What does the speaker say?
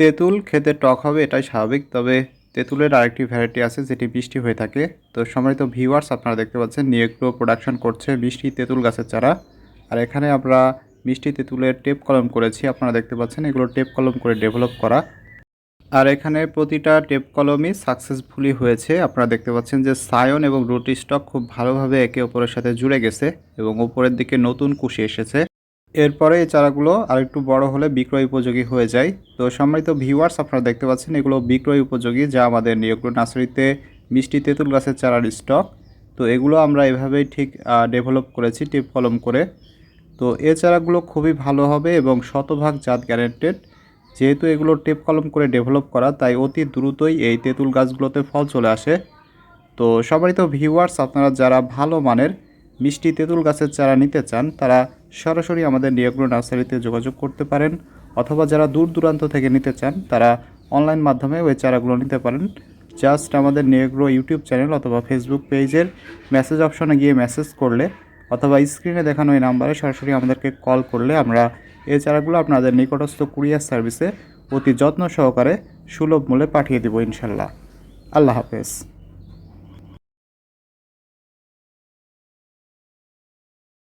তেঁতুল খেতে টক হবে, এটাই স্বাভাবিক। তবে তেঁতুলের আরেকটি ভ্যারাইটি আছে, যেটি বৃষ্টি হয়ে থাকে। তো সম্মানিত ভিউয়ার্স আপনারা দেখতে পাচ্ছেন নিয়েগ্রো প্রোডাকশন করছে মিষ্টি তেঁতুল গাছের চারা। আর এখানে আমরা মিষ্টি তেঁতুলের টেপ কলম করেছি, আপনারা দেখতে পাচ্ছেন, এগুলো টেপ কলম করে ডেভেলপ করা। আর এখানে প্রতিটা টেপ কলমই সাকসেসফুলি হয়েছে। আপনারা দেখতে পাচ্ছেন যে সায়ন এবং রুটি স্টক খুব ভালোভাবে একে অপরের সাথে জুড়ে গেছে এবং ওপরের দিকে নতুন কুশি এসেছে। এরপরে এই চারাগুলো আরেকটু বড় হলে বিক্রয় উপযোগী হয়ে যায়। তো সম্মানিত ভিউয়ার্স আপনারা দেখতে পাচ্ছেন এগুলো বিক্রয় উপযোগী, যা আমাদের নিয়োগ্র নার্সারিতে মিষ্টি তেঁতুল গাছের চারার স্টক তো এগুলো আমরা এভাবেই ঠিক ডেভেলপ করেছি, টিপ কলম করে। তো এ চারাগুলো খুবই ভালো হবে এবং শতভাগ জাত গ্যারেন্টেড যেহেতু এগুলো টেপ কলম করে ডেভেলপ করা, তাই অতি দ্রুতই এই তেঁতুল গাছগুলোতে ফল চলে আসে। তো সবারই তো ভিউয়ার্স আপনারা যারা ভালো মানের মিষ্টি তেঁতুল গাছের চারা নিতে চান, তারা সরাসরি আমাদের নিয়োগ্র নার্সারিতে যোগাযোগ করতে পারেন অথবা যারা দূর দূরান্ত থেকে নিতে চান, তারা অনলাইন মাধ্যমে ওই চারাগুলো নিতে পারেন। জাস্ট আমাদের নিয়োগ্র ইউটিউব চ্যানেল অথবা ফেসবুক পেজের মেসেজ অপশনে গিয়ে মেসেজ করলে অথবা স্ক্রিনে দেখানো এই নাম্বারে সরাসরি আমাদেরকে কল করলে আমরা এই চারাগুলো আপনাদের নিকটস্থ কুরিয়ার সার্ভিসে অতি যত্ন সহকারে সুলভ মূল্যে পাঠিয়ে দেবো ইনশাল্লাহ। আল্লাহ হাফেজ।